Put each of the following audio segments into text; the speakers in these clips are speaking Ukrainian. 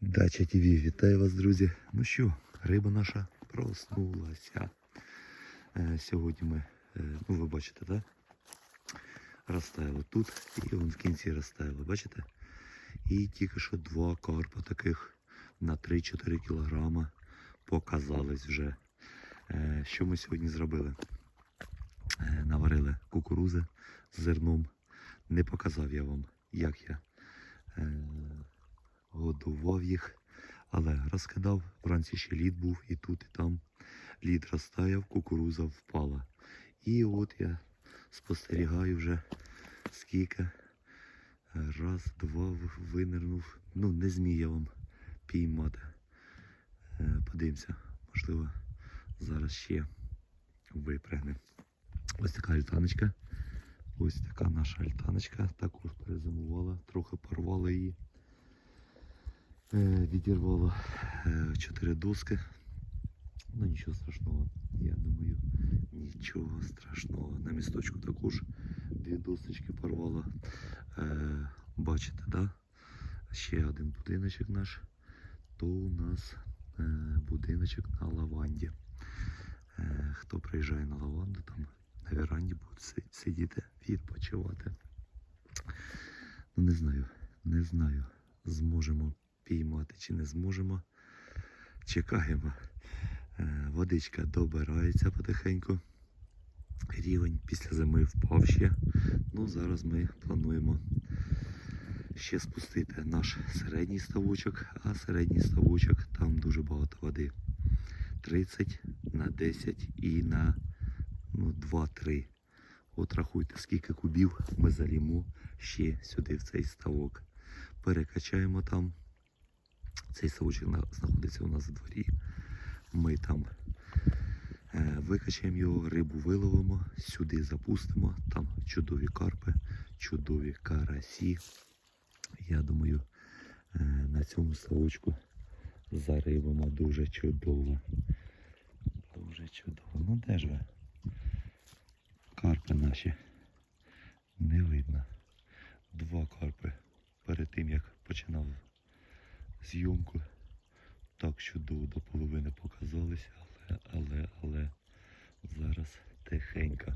Дача ТВ, вітаю вас, друзі. Ну що, риба наша проснулася. Е, сьогодні ми, е, ну ви бачите, так? Розставили тут і вон в кінці розставили, бачите? І тільки що два карпа таких на 3-4 кілограма показались вже. Е, що ми сьогодні зробили? Наварили кукурузи з зерном. Не показав я вам, як я. Е, годував їх, але розкидав. Вранці ще лід був і тут, і там. Лід розтаяв, кукуруза впала. І от я спостерігаю вже скільки. Раз, два винирнув. Ну, не зміг я вам піймати. Е, Подивимося, можливо, зараз ще випрягне. Ось така альтаночка. Ось така наша альтаночка. Також перезимувала, трохи порвала її. Е, Відірвало е, чотири доски. Ну нічого страшного, я думаю, нічого страшного. На місточку також дві досочки порвало. Е, бачите, да? Ще один будиночок наш. То у нас будиночок на лаванді. Хто приїжджає на лаванду, там на веранді си- сидіти, відпочивати. Ну не знаю, не знаю, зможемо піймати чи не зможемо. Чекаємо. Е, Водичка добирається потихеньку. Рівень після зими впав ще. Ну, зараз ми плануємо ще спустити наш середній ставочок, а середній ставочок там дуже багато води. 30 на 10 і на ну, 2-3. От рахуйте, скільки кубів ми залімо ще сюди в цей ставок. Перекачаємо там. Цей ставочок знаходиться у нас в дворі. Ми там е, викачаємо його, рибу виловимо, сюди запустимо. Там чудові карпи, чудові карасі. Я думаю, е, на цьому ставочку зарибимо дуже чудово. Дуже чудово. Ну де ж ви? Карпи наші. Не видно. Два карпи перед тим як починав зйомку. Так чудово до половини показалися, але, але, але зараз тихенько.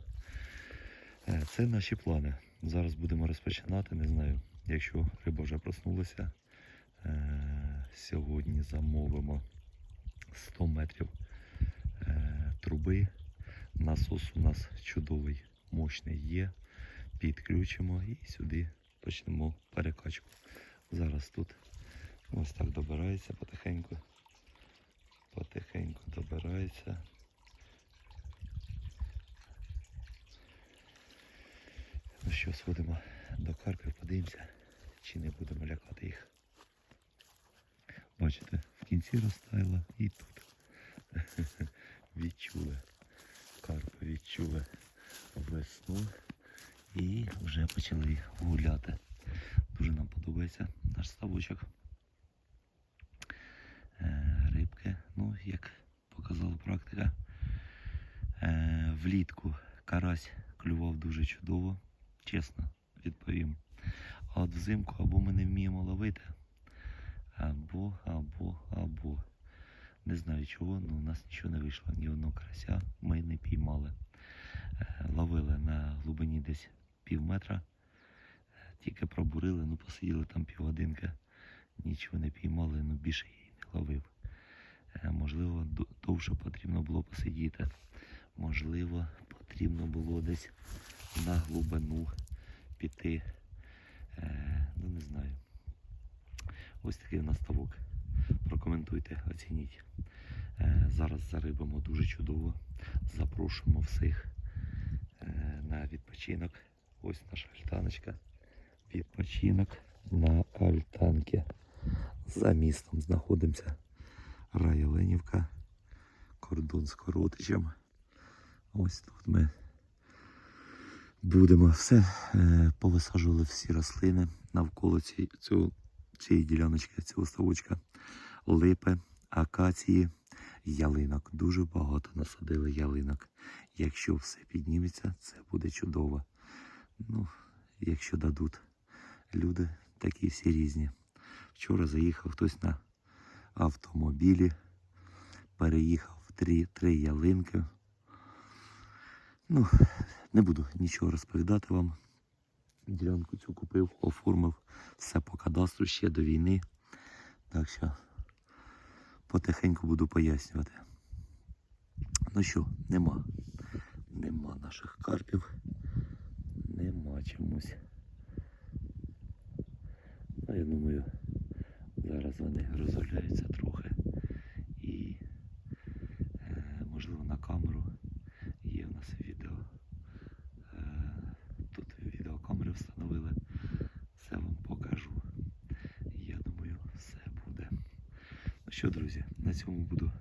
Е, Це наші плани. Зараз будемо розпочинати. Не знаю, якщо риба вже проснулася. е, Сьогодні замовимо 100 метрів е, труби. Насос у нас чудовий, мощний є. Підключимо і сюди почнемо перекачку. Зараз тут ось так добирається потихеньку. Потихеньку добирається. Ну що, сходимо до Карпів, подивимося, чи не будемо лякати їх. Бачите, в кінці розтаяло і тут. Відчули. Карпи відчули весну і вже почали гуляти. Дуже нам подобається наш ставочок. Е, Рибки, ну, як показала практика, е, влітку карась клював дуже чудово, чесно відповім. А от взимку або ми не вміємо ловити, або, або, або. Не знаю чого, але у нас нічого не вийшло. Ні одного карася ми не піймали. Е, Ловили на глибині десь пів метра. Тільки пробурили, ну посиділи там півгодинки. Нічого не піймали, ну більше ловив. Е, Можливо, довше потрібно було посидіти. Можливо, потрібно було десь на глибину піти. Е, Ну не знаю. Ось такий у нас ставок. Прокоментуйте, оцініть. Е, Зараз зарибимо дуже чудово. Запрошуємо всіх на відпочинок. Ось наша альтаночка. Відпочинок на альтанки. За містом знаходимося. Рай Оленівка. Кордон з Коротичем. Ось тут ми будемо все. е, Повисаджували всі рослини навколо ці, цього, цієї діляночки, цього ставочка. Липи, акації, ялинок. Дуже багато насадили ялинок. Якщо все підніметься, це буде чудово. Ну, якщо дадуть люди, такі всі різні. Вчора заїхав хтось на автомобілі. Переїхав три, три ялинки. Ну, не буду нічого розповідати вам. Ділянку цю купив, оформив все по кадастру ще до війни. Так що потихеньку буду пояснювати. Ну що, нема. Нема наших карпів. Нема чомусь. Ну, я думаю, зараз вони розгуляються трохи. І е, можливо на камеру є в нас відео. Е, тут відеокамери встановили. Все вам покажу. Я думаю, все буде. Ну що, друзі, на цьому буду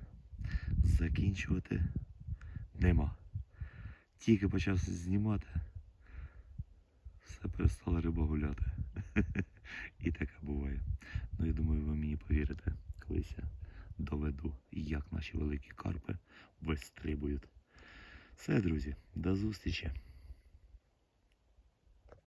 закінчувати. Нема. Тільки почав знімати. Все перестала риба гуляти. І таке буває. Ну, я думаю, ви мені повірите, колись я доведу, як наші великі карпи вистрибують. Все, друзі, до зустрічі.